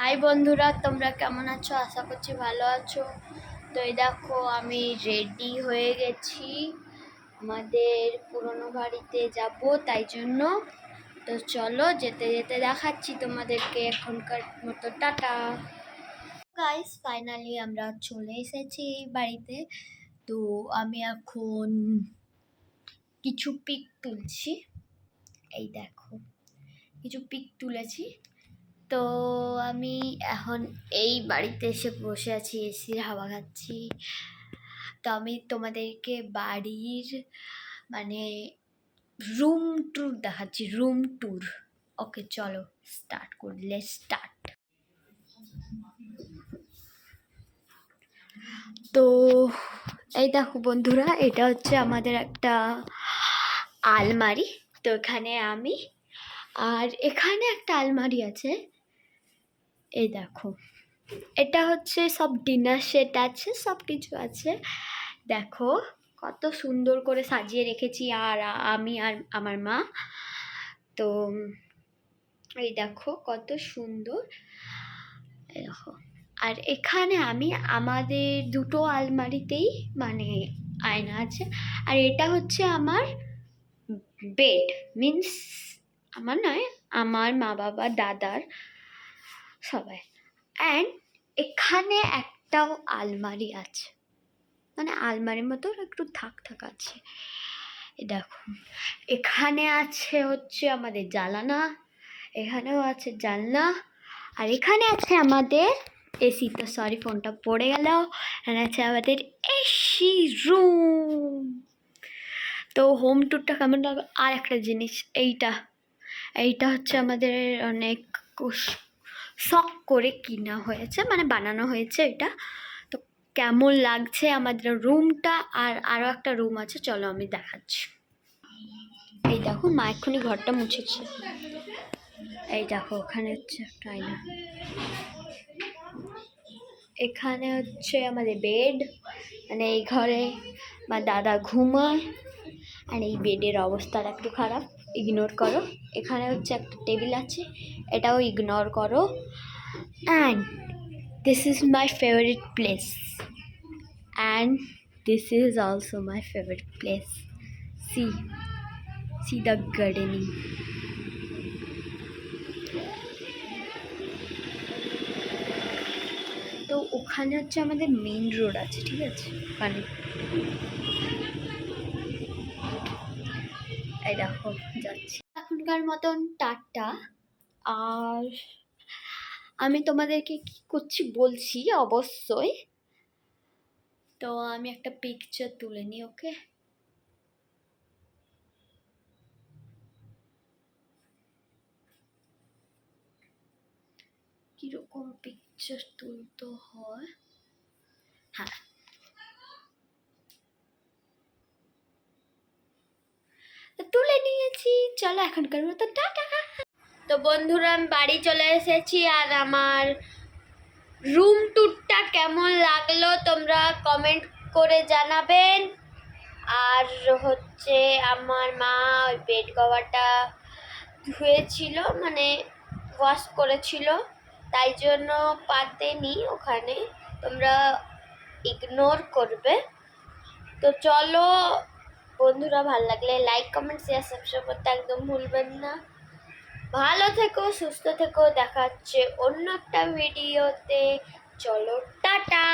High বন্ধুরা, তোমরা কেমন আছো? আশা করছি ভালো আছো। তো এই দেখো, আমি রেডি হয়ে গেছি। আমাদের পুরনো বাড়িতে যাব, তাই জন্য। তো চলো, যেতে যেতে দেখাচ্ছি তোমাদেরকে এখনকার মতো। টাটা। গাইস ফাইনালি আমরা চলে এসেছি বাড়িতে। তো আমি এখন কিছু পিক তুলছি। এই দেখো, কিছু পিক তুলেছি। তো আমি এখন এই বাড়িতে এসে বসে আছি এসির হাওয়া খাচ্ছি। তো আমি তোমাদেরকে বাড়ির মানে রুম ট্যুর দেখাচ্ছি রুম ট্যুর ওকে চলো স্টার্ট করলে স্টার্ট তো এই দেখো বন্ধুরা, এটা হচ্ছে আমাদের একটা আলমারি। তো এখানে আমি আর এখানে একটা আলমারি আছে। এই দেখো। এটা হচ্ছে সব ডিনার সেট আছে সব কিছু আছে। দেখো, কত সুন্দর করে সাজিয়ে রেখেছি আর আমি আর আমার মা। তো, এই দেখো, কত সুন্দর। দেখো, আর এখানে আমি আমাদের দুটো আলমারিতেই মানে আয়না আছে। আর এটা হচ্ছে আমার বেড মিন্স আমার নয়, আমার মা বাবা, দাদার সবাই। অ্যান্ড এখানে একটাও আলমারি আছে। মানে আলমারির মতো একটু থাক থাক আছে। দেখো, এখানে আছে হচ্ছে আমাদের জালানা এখানেও আছে জানলা, আর এখানে আছে আমাদের এসি তো সরি ফোনটা পড়ে গেল। এখানে আছে আমাদের এসি রুম তো হোম ট্যুরটা কেমন লাগল? আর একটা জিনিস, এইটা। এইটা হচ্ছে আমাদের অনেক শখ করে কিনা হয়েছে মানে বানানো হয়েছে এটা। তো কেমন লাগছে আমাদের রুমটা? আর আরও একটা রুম আছে, চলো আমি দেখাচ্ছি। এই দেখো, মা এক্ষুনি ঘরটা মুছেছে। এই দেখো, ওখানে হচ্ছে একটা আয়না। এখানে হচ্ছে আমাদের বেড মানে এই ঘরে আমার দাদা ঘুমায়। আর এই বেডের অবস্থাটা একটু খারাপ ইগনোর করো। এখানে হচ্ছে একটা টেবিল আছে, এটাও ইগনোর করো। And this is my favourite place and this is also my favourite place see see the gardening তো ওখানে হচ্ছে আমাদের মেইন রোড আছে, ঠিক আছে? ওখানে এই দেখো, যাচ্ছি। এখনকার মতন টাটা। আর আমি তোমাদেরকে কি করছি বলছি, অবশ্যই। তো আমি একটা পিকচার তুলে নিই, ওকে? কীরকম পিকচার তুলতে হয়? হ্যাঁ তো তুলে নিয়েছি চলো এখনকার মতো টাটা। তো বন্ধুরা, আমি বাড়ি চলে এসেছি আর আমার রুম ট্যুরটা কেমন লাগল তোমরা কমেন্ট করে জানাবেন। আর হচ্ছে আমার মা ওই বেড কভারটা ধুয়েছিল মানে ওয়াশ করেছিল, তাই জন্য পাতেনি ওখানে। তোমরা ইগনোর করবে। তো চলো বন্ধুরা, ভালো লাগলে লাইক কমেন্ট শেয়ার সাবস্ক্রাইব করতে একদম ভুলবেন না। ভালো থেকো, সুস্থ থেকো, দেখা হচ্ছে অন্য একটা ভিডিওতে চলো, টাটা!